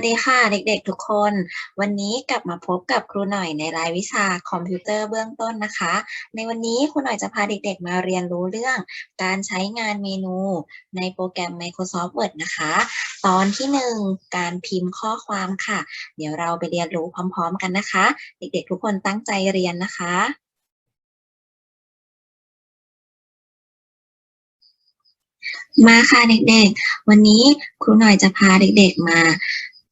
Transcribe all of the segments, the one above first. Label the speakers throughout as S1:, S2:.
S1: วัสดีค่ะเด็กๆทุกคน วันนี้กลับมาพบกับครูหน่อยในรายวิชาคอมพิวเตอร์เบื้องต้นนะคะ ในวันนี้ครูหน่อยจะพาเด็กๆมาเรียนรู้เรื่อง การใช้งานเมนูในโปรแกรม Microsoft Word นะคะ ตอนที่ 1 การพิมพ์ข้อความค่ะ เดี๋ยวเราไปเรียนรู้พร้อมๆกันนะคะ เด็กๆทุกคนตั้งใจเรียนนะคะมาค่ะเด็กๆ วันนี้ครูหน่อยจะพาเด็กๆมา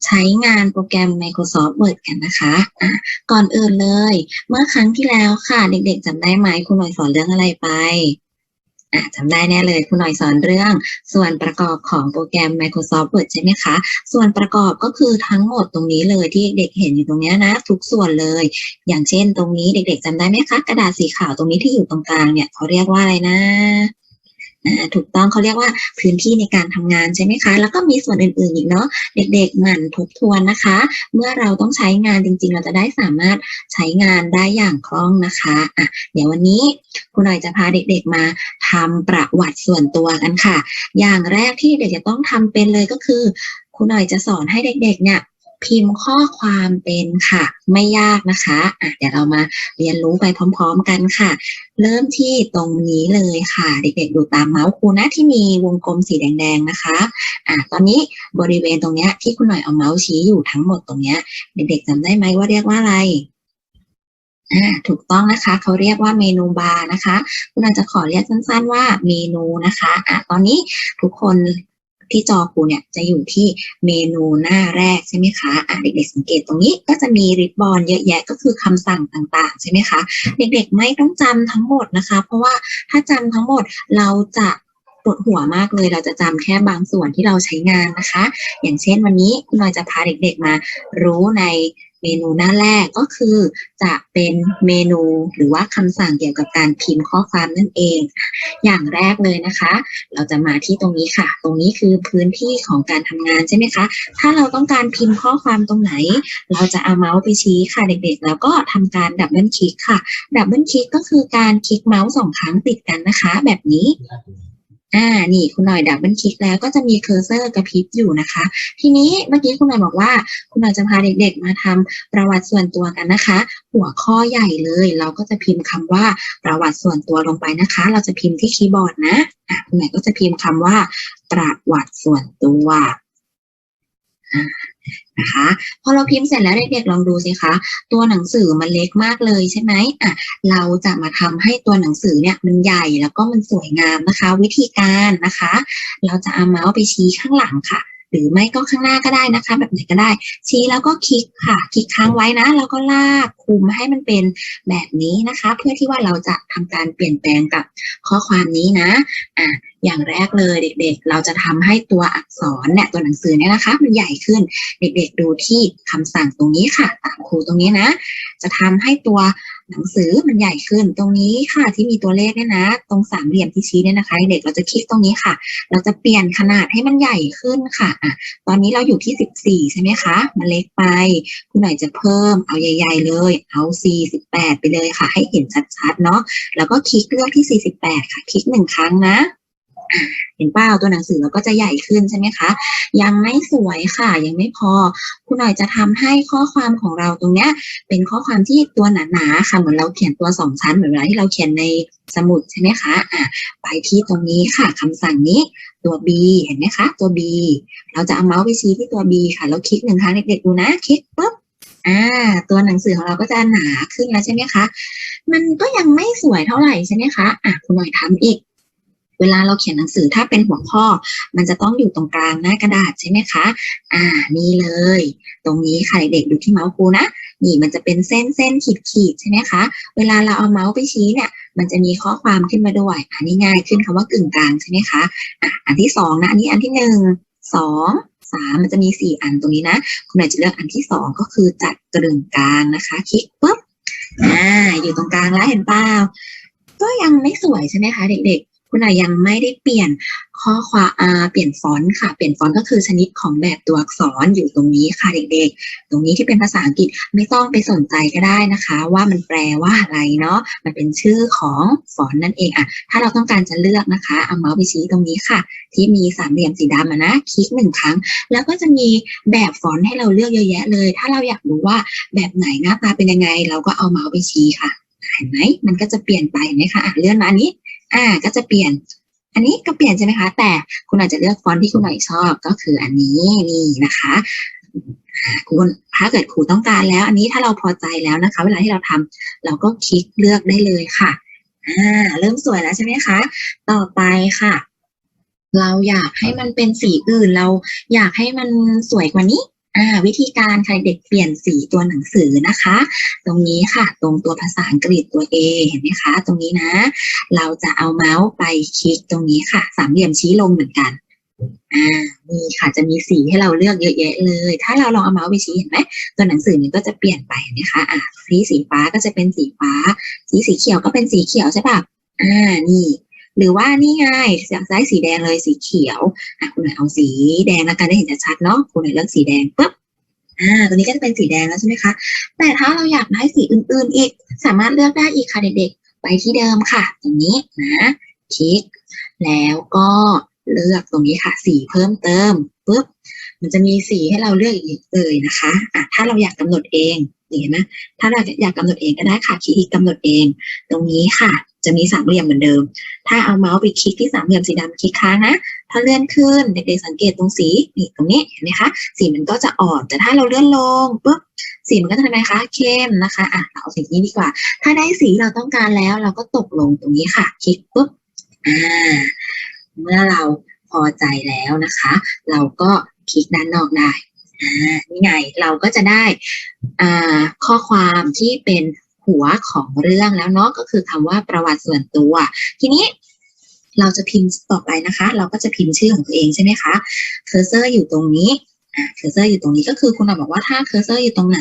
S1: ใช้งานโปรแกรม Microsoft Word กันนะคะะก่อนอื่นเลย เมื่อครั้งที่แล้วค่ะ เด็กๆจำได้ไหมครูหน่อยสอนเรื่องอะไรไปจำได้แน่เลยครูหน่อยสอนเรื่อง ส่วนประกอบของโปรแกรม Microsoft Word ใช่ไหมคะ ส่วนประกอบก็คือทั้งหมดตรงนี้เลยที่เด็กๆเห็นอยู่ตรงนี้นะ ทุกส่วนเลย อย่างเช่นตรงนี้เด็กๆจำได้ไหมคะ กระดาษสีขาวตรงนี้ที่อยู่ตรงกลางเนี่ยเขาเรียกว่าอะไรนะ ถูกต้องเขาเรียกว่าพื้นที่ในการทำงานใช่ไหมคะ แล้วก็มีส่วนอื่นๆอีกเนาะเด็กๆหมั่นทบทวนนะคะ เมื่อเราต้องใช้งานจริงๆ เราจะได้สามารถใช้งานได้อย่างคล่องนะคะอะเดี๋ยววันนี้คุณหน่อยจะพาเด็กๆมาทำประวัติส่วนตัวกันค่ะ อย่างแรกที่เด็กจะต้องทำเป็นเลยก็คือคุณหน่อยจะสอนให้เด็กๆเนี่ย พิมพ์ข้อความเป็นค่ะ ไม่ยากนะคะะเดี๋ยวเรามาเรียนรู้ไปพร้อมๆกันค่ะ เริ่มที่ตรงนี้เลยค่ะ เด็กๆดูตามเมาส์ครูนะที่มีวงกลมสีแดงๆนะคะอะตอนนี้บริเวณตรงเนี้ยที่คุณหน่อยเอาเมาส์ชี้อยู่ทั้งหมดตรงเนี้ยเด็กๆจำได้ไหมว่าเรียกว่าอะไรอ่าถูกต้องนะคะเขาเรียกว่าเมนูบาร์นะคะ คุณอาจจะขอเรียกสั้นๆว่าเมนูนะคะอะตอนนี้ทุกคน ที่จอครูเนี่ยจะอยู่ที่เมนูหน้าแรกใช่ไหมคะอะเด็กๆสังเกตตรงนี้ก็จะมีริบบอนเยอะแยะก็คือคำสั่งต่างๆใช่ไหมคะ เด็กๆไม่ต้องจำทั้งหมดนะคะ เพราะว่าถ้าจำทั้งหมดเราจะปวดหัวมากเลยเราจะจำแค่บางส่วนที่เราใช้งานนะคะ อย่างเช่นวันนี้คุณหน่อยจะพาเด็กๆมารู้ใน เมนูหน้าแรกก็คือ จะเป็นเมนูหรือว่าคำสั่งเกี่ยวกับการพิมพ์ข้อความนั่นเอง อย่างแรกเลยนะคะ เราจะมาที่ตรงนี้ค่ะ ตรงนี้คือพื้นที่ของการทำงานใช่ไหมคะ ถ้าเราต้องการพิมพ์ข้อความตรงไหน เราจะเอาเมาส์ไปชี้ค่ะเด็กๆ แล้วก็ทำการดับเบิลคลิกค่ะ ดับเบิลคลิกก็คือการคลิกเมาส์สองครั้งติดกันนะคะ แบบนี้ อ่า นี่คุณหน่อยดับเบิลคลิกแล้วก็จะมีเคอร์เซอร์กระพริบอยู่นะคะ ทีนี้เมื่อกี้คุณหน่อยบอกว่า คุณหน่อยจะพาเด็กๆ มาทำประวัติส่วนตัวกันนะคะ หัวข้อใหญ่เลย เราก็จะพิมพ์คำว่าประวัติส่วนตัวลงไปนะคะ เราจะพิมพ์ที่คีย์บอร์ดนะ อะคุณหน่อยก็จะพิมพ์คำว่า ประวัติส่วนตัว นะคะพอเราพิมพ์เสร็จแล้วเด็กๆลองดูสิคะตัวหนังสือมันเล็กมากเลยใช่ไหมอะเราจะมาทำให้ตัวหนังสือเนี่ยมันใหญ่แล้วก็มันสวยงามนะคะ วิธีการนะคะ เราจะเอาเมาส์ไปชี้ข้างหลังค่ะ หรือไม่ก็ข้างหน้าก็ได้นะคะ แบบไหนก็ได้ ชี้แล้วก็คลิกค่ะคลิกค้างไว้นะแล้วก็ลากคุมให้มันเป็นแบบนี้นะคะ เพื่อที่ว่าเราจะทำการเปลี่ยนแปลงกับข้อความนี้นะอะ อย่างแรกเลยเด็กๆ เราจะทำให้ตัวอักษรเนี่ยตัวหนังสือเนี่ยนะคะ มันใหญ่ขึ้นเด็กๆดูที่คำสั่งตรงนี้ค่ะตามครูตรงนี้นะ จะทำให้ตัวหนังสือมันใหญ่ขึ้นตรงนี้ค่ะที่มีตัวเลขเนี่ยนะ ตรงสามเหลี่ยมที่ชี้เนี่ยนะคะ เด็กเราจะคลิกตรงนี้ค่ะ เราจะเปลี่ยนขนาดให้มันใหญ่ขึ้นค่ะอะ ตอนนี้เราอยู่ที่สิบสี่ใช่ไหมคะมันเล็กไปคุณหน่อยจะเพิ่มเอาใหญ่ ๆ เลย เอาสี่สิบแปดไปเลยค่ะ ให้เห็นชัดๆเนาะแล้วก็คลิกเลือกที่สี่สิบแปดค่ะ คลิกหนึ่งครั้งนะ เห็นเป้าตัวหนังสือเราก็จะใหญ่ขึ้นใช่ไหมคะ ยังไม่สวยค่ะ ยังไม่พอ คุณหน่อยจะทำให้ข้อความของเราตรงเนี้ย เป็นข้อความที่ตัวหนาๆค่ะเหมือนเราเขียนตัวสองชั้นเหมือนเวลาที่เราเขียนในสมุดใช่ไหมคะอะไปที่ตรงนี้ค่ะคำสั่งนี้ตัว B เห็นไหมคะ ตัว B เราจะเอาเมาส์ไปชี้ที่ตัว B ค่ะแล้วคลิกหนึ่งครั้งเด็กๆดูนะคลิกปุ๊บอ่าตัวหนังสือของเราก็จะหนาขึ้นแล้วใช่ไหมคะ มันก็ยังไม่สวยเท่าไหร่ใช่ไหมคะอะคุณหน่อยทำอีก เวลาเราเขียนหนังสือถ้าเป็นหัวข้อ มันจะต้องอยู่ตรงกลางหน้ากระดาษใช่ไหมคะ อ่า นี่เลย ตรงนี้ค่ะเด็กๆดูที่เมาส์ครูนะ นี่มันจะเป็นเส้นเส้นขีดขีดใช่ไหมคะ เวลาเราเอาเมาส์ไปชี้เนี่ย มันจะมีข้อความขึ้นมาด้วย อันนี้ง่ายขึ้นคำว่ากึ่งกลางใช่ไหมคะ อะอันที่สองนะ อันนี้อันที่หนึ่งสองสามมันจะมีสี่อันตรงนี้นะ คุณอยจะเลือกอันที่สองก็คือจัดกึ่งกลางนะคะ คลิกปุ๊บ อ่า อยู่ตรงกลางแล้วเห็นเปล่า ก็ยังไม่สวยใช่ไหมคะ เด็กๆ คุณอยยังไม่ได้เปลี่ยนข้อความอาเปลี่ยนฟอนต์ค่ะ เปลี่ยนฟอนต์ก็คือชนิดของแบบตัวอักษรอยู่ตรงนี้ค่ะเด็กๆ ตรงนี้ที่เป็นภาษาอังกฤษไม่ต้องไปสนใจก็ได้นะคะ ว่ามันแปลว่าอะไรเนาะ มันเป็นชื่อของฟอนต์นั่นเองอะถ้าเราต้องการจะเลือกนะคะเอาเมาส์ไปชี้ตรงนี้ค่ะ ที่มีสามเหลี่ยมสีดำนะ คลิกหนึ่งครั้ง แล้วก็จะมีแบบฟอนต์ให้เราเลือกเยอะแยะเลย ถ้าเราอยากรู้ว่าแบบไหนหน้าตาเป็นยังไง เราก็เอาเมาส์ไปชี้ค่ะ เห็นไหมมันก็จะเปลี่ยนไปเห็นไหมคะะเลื่อนมาอันนี้ อ่า ก็จะเปลี่ยน อันนี้ก็เปลี่ยนใช่ไหมคะ แต่คุณอาจจะเลือกฟอนต์ที่คุณหน่อยชอบก็คืออันนี้นี่นะคะคุณถ้าเกิดครูต้องการแล้ว อันนี้ถ้าเราพอใจแล้วนะคะ เวลาที่เราทำเราก็คลิกเลือกได้เลยค่ะอ่าเริ่มสวยแล้วใช่ไหมคะ ต่อไปค่ะ เราอยากให้มันเป็นสีอื่น เราอยากให้มันสวยกว่านี้ อ่าวิธีการค่ะเด็กเปลี่ยนสีตัวหนังสือนะคะ ตรงนี้ค่ะ ตรงตัวภาษาอังกฤษตัว A เห็นไหมคะ ตรงนี้นะ เราจะเอาเมาส์ไปคลิกตรงนี้ค่ะ สามเหลี่ยมชี้ลงเหมือนกันอ่านี่ค่ะจะมีสีให้เราเลือกเยอะแยะเลย ถ้าเราลองเอาเมาส์ไปชี้เห็นไหมตัวหนังสือมันก็จะเปลี่ยนไปเห็นไหมคะอ่าสีสีฟ้าก็จะเป็นสีฟ้า สีสีเขียวก็เป็นสีเขียวใช่ปะอ่านี่ หรือว่านี่ไงอยากได้สีแดงเลยสีเขียวอะคุณหน่อยเอาสีแดงแล้วกันได้เห็นชัดๆเนาะคุณหน่อยเลือกสีแดงปุ๊บอ่าตัวนี้ก็จะเป็นสีแดงแล้วใช่ไหมคะ แต่ถ้าเราอยากได้สีอื่นๆอีก สามารถเลือกได้อีกค่ะเด็กๆ ไปที่เดิมค่ะ ตรงนี้นะคลิก แล้วก็เลือกตรงนี้ค่ะ สีเพิ่มเติมปุ๊บมันจะมีสีให้เราเลือกอีกเลยนะคะอะถ้าเราอยากกำหนดเองเห็นไหมถ้าเราอยากกำหนดเองก็ได้ค่ะคลิกกำหนดเอง ตรงนี้ค่ะ จะมีสามเหลี่ยมเหมือนเดิม ถ้าเอาเมาส์ไปคลิกที่สามเหลี่ยมสีดำคลิกค้างนะ ถ้าเลื่อนขึ้นเด็กๆสังเกตตรงสีนี่ตรงนี้เห็นไหมคะ สีมันก็จะอ่อน แต่ถ้าเราเลื่อนลงปุ๊บสีมันก็จะทำไมคะเข้มนะคะอะเราเอาสีนี้ดีกว่า ถ้าได้สีเราต้องการแล้วเราก็ตกลงตรงนี้ค่ะ คลิกปุ๊บอ่าเมื่อเราพอใจแล้วนะคะ เราก็คลิกด้านนอกได้อ่านี่ไงเราก็จะได้อ่าข้อความที่เป็น หัวของเรื่องแล้วเนาะก็คือคำว่าประวัติส่วนตัว ทีนี้เราจะพิมพ์ต่อไปนะคะ เราก็จะพิมพ์ชื่อของตัวเองใช่ไหมคะเคอร์เซอร์อยู่ตรงนี้เคอร์เซอร์อยู่ตรงนี้ก็คือคุณหน่อบอกว่าถ้าเคอร์เซอร์อยู่ตรงไหน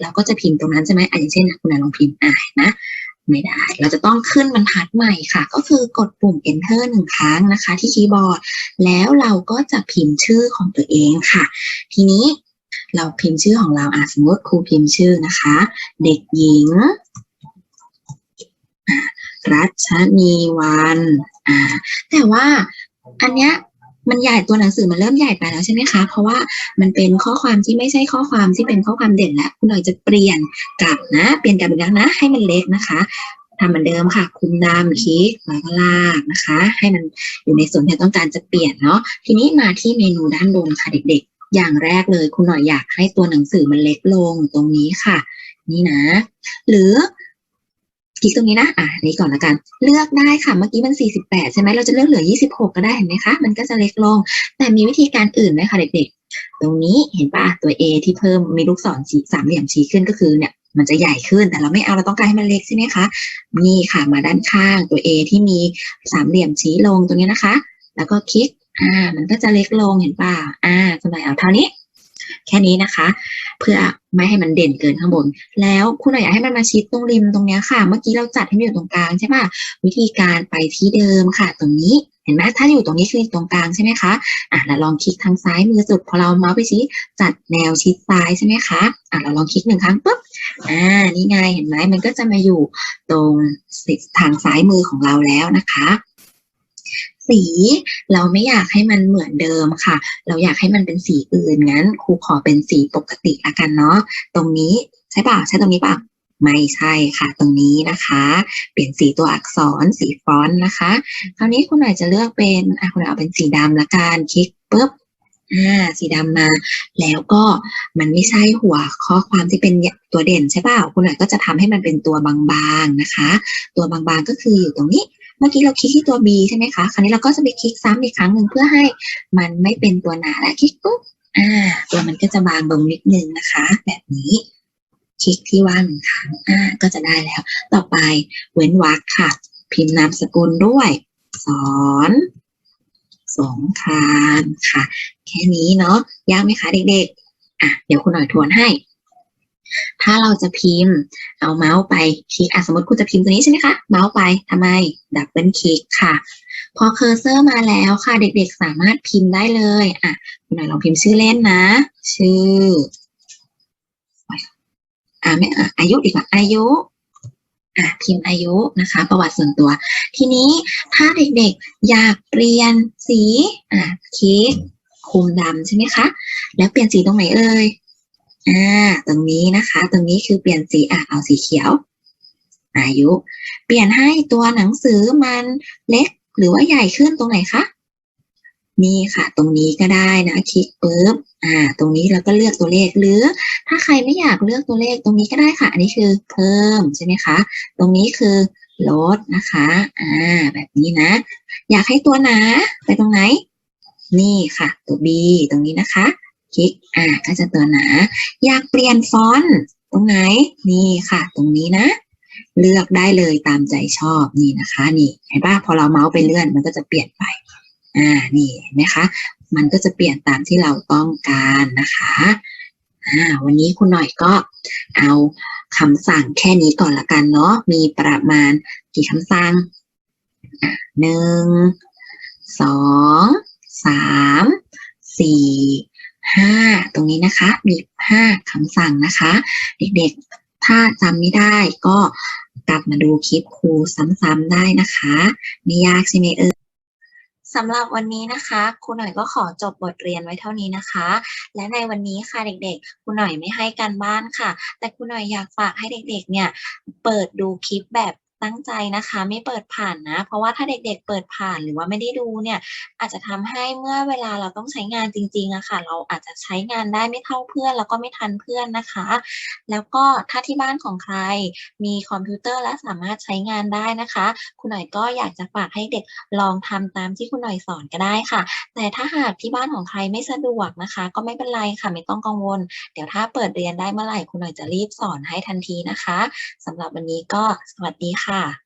S1: เราก็จะพิมพ์ตรงนั้นใช่ไหมอะอย่างเช่นคุณหน่อลองพิมพ์อ่านนะไม่ได้ เราจะต้องขึ้นบรรทัดใหม่ค่ะ ก็คือกดปุ่ม enter หนึ่งครั้งนะคะ ที่คีย์บอร์ด แล้วเราก็จะพิมพ์ชื่อของตัวเองค่ะ ทีนี้เราพิมพ์ชื่อของเราอะสมมติครูพิมพ์ชื่อนะคะ เด็กหญิง รัชนีวันอ่าแต่ว่าอันเนี้ยมันใหญ่ตัวหนังสือมันเริ่มใหญ่ไปแล้วใช่ไหมคะ เพราะว่ามันเป็นข้อความที่ไม่ใช่ข้อความที่เป็นข้อความเด่นแล้วคุณหน่อยจะเปลี่ยนกลับนะ เปลี่ยนกลับอีกแล้วนะ ให้มันเล็กนะคะทำเหมือนเดิมค่ะ คุมดำคลิกแล้วก็ลากนะคะ ให้มันอยู่ในส่วนที่ต้องการจะเปลี่ยนเนาะทีนี้มาที่เมนูด้านบนค่ะเด็กๆ อย่างแรกเลยคุณหน่อยอยากให้ตัวหนังสือมันเล็กลงตรงนี้ค่ะ นี่นะ หรือ คลิกตรงนี้นะ อะนี้ก่อนละกัน เลือกได้ค่ะเมื่อกี้มัน 48 ใช่ไหมเราจะเลือกเหลือ 26 ก็ได้เห็นไหมคะ มันก็จะเล็กลง แต่มีวิธีการอื่นไหมคะเด็กๆ ตรงนี้เห็นป่ะตัว A ที่เพิ่มมีลูกศรชี้สามเหลี่ยมชี้ขึ้นก็คือเนี่ยมันจะใหญ่ขึ้นแต่เราไม่เอาเราต้องการให้มันเล็กใช่ไหมคะนี่ค่ะมาด้านข้างตัว A ที่มีสามเหลี่ยมชี้ลงตรงนี้นะคะ แล้วก็คลิกอ่ามันก็จะเล็กลงเห็นป่ะอ่าคุณน่อยเอาเท่านี้ แค่นี้นะคะ เพื่อไม่ให้มันเด่นเกินข้างบน แล้วคุณหน่อยอยากให้มันมาชิดตรงริมตรงเนี้ยค่ะ เมื่อกี้เราจัดให้มันอยู่ตรงกลางใช่ป่ะวิธีการไปที่เดิมค่ะ ตรงนี้เห็นไหมถ้าอยู่ตรงนี้คือตรงกลางใช่ไหมคะอะเราลองคลิกทางซ้ายมือสุดพอเราเมาส์ไปชี้จัดแนวชิดซ้ายใช่ไหมคะอะเราลองคลิกหนึ่งครั้งปุ๊บอ่านี่ไงเห็นไหมมันก็จะมาอยู่ตรงทางซ้ายมือของเราแล้วนะคะ สี เราไม่อยากให้มันเหมือนเดิมค่ะ เราอยากให้มันเป็นสีอื่นงั้นครูขอเป็นสีปกติละกันเนาะตรงนี้ใช่ป่าใช่ตรงนี้ป่าไม่ใช่ค่ะ ตรงนี้นะคะ เปลี่ยนสีตัวอักษรสีฟอนต์นะคะ คราวนี้คุณหน่อยจะเลือกเป็นอะคุณหน่อยเอาเป็นสีดำละกันคลิกปุ๊บอ่าสีดำมา แล้วก็มันไม่ใช่หัวข้อความที่เป็นตัวเด่นใช่ป่าคุณหน่อยก็จะทำให้มันเป็นตัวบางๆนะคะ ตัวบางๆก็คืออยู่ตรงนี้ มื่อกี้เราคลิกที่ตัว B ใช่ไหมคะ คราวนี้เราก็จะไปคลิกซ้ำอีกครั้งหนึ่งเพื่อให้มันไม่เป็นตัวหนาและคลิกปุ๊บอ่าตัวมันก็จะบางลงนิดนึงนะคะ แบบนี้คลิกที่ว่างหนึ่งครั้งอ่าก็จะได้แล้ว ต่อไปเว้นวรรคค่ะ พิมพ์นามสกุลด้วย สอนสงครามค่ะ แค่นี้เนาะยากไหมคะเด็กๆอะเดี๋ยวคุณหน่อยทวนให้ ถ้าเราจะพิมพ์เอาเมาส์ไปคลิกอะสมมติคุณจะพิมพ์ตัวนี้ใช่ไหมคะ เมาส์ไปทำไมดับเบิลคลิกค่ะ พอเคอร์เซอร์มาแล้วค่ะ เด็กๆสามารถพิมพ์ได้เลยอะคุณหน่อยลองพิมพ์ชื่อเล่นนะ ชื่ออ่าไม่อะอายุดีกว่าอายุอะพิมพ์อายุนะคะ ประวัติส่วนตัว ทีนี้ถ้าเด็กๆอยากเปลี่ยนสีอะคลิกคุมดำใช่ไหมคะ แล้วเปลี่ยนสีตรงไหนเอ่ย อ่า ตรงนี้นะคะ ตรงนี้คือเปลี่ยนสีอะเอาสีเขียว อายุ เปลี่ยนให้ตัวหนังสือมันเล็กหรือว่าใหญ่ขึ้นตรงไหนคะ นี่ค่ะ ตรงนี้ก็ได้นะคลิกปุ๊บ อ่า ตรงนี้เราก็เลือกตัวเลขหรือ ถ้าใครไม่อยากเลือกตัวเลขตรงนี้ก็ได้ค่ะ อันนี้คือเพิ่มใช่ไหมคะ ตรงนี้คือลดนะคะ อ่า แบบนี้นะ อยากให้ตัวหนาไปตรงไหน นี่ค่ะ ตัว B ตรงนี้นะคะ คลิก อ่า ก็จะตัวหนา อยากเปลี่ยนฟอนต์ตรงไหน นี่ค่ะ ตรงนี้นะ เลือกได้เลยตามใจชอบนี่นะคะ นี่เห็นปะพอเราเมาส์ไปเลื่อนมันก็จะเปลี่ยนไปอ่านี่เห็นไหมคะ มันก็จะเปลี่ยนตามที่เราต้องการนะคะอ่าวันนี้คุณหน่อยก็เอาคำสั่งแค่นี้ก่อนละกันเนาะมีประมาณกี่คำสั่งหนึ่งสองสามสี่ ห้าตรงนี้นะคะ มีห้าคำสั่งนะคะ เด็กๆ ถ้าจำไม่ได้ก็กลับมาดูคลิปครูซ้ำๆได้นะคะ ไม่ยากใช่ไหมเอ่ยสำหรับวันนี้นะคะครูหน่อยก็ขอจบบทเรียนไว้เท่านี้นะคะ และในวันนี้ค่ะเด็กๆครูหน่อยไม่ให้การบ้านค่ะ แต่ครูหน่อยอยากฝากให้เด็กๆ เนี่ย เปิดดูคลิปแบบ ตั้งใจนะคะไม่เปิดผ่านนะ เพราะว่าถ้าเด็กๆเปิดผ่านหรือว่าไม่ได้ดูเนี่ยอาจจะทำให้เมื่อเวลาเราต้องใช้งานจริงๆอะค่ะ เราอาจจะใช้งานได้ไม่เท่าเพื่อนแล้วก็ไม่ทันเพื่อนนะคะ แล้วก็ถ้าที่บ้านของใครมีคอมพิวเตอร์และสามารถใช้งานได้นะคะ คุณหน่อยก็อยากจะฝากให้เด็กลองทำตามที่คุณหน่อยสอนก็ได้ค่ะ แต่ถ้าหากที่บ้านของใครไม่สะดวกนะคะ ก็ไม่เป็นไรค่ะไม่ต้องกังวล เดี๋ยวถ้าเปิดเรียนได้เมื่อไหร่คุณหน่อยจะรีบสอนให้ทันทีนะคะสำหรับวันนี้ก็สวัสดีค่ะค่ะ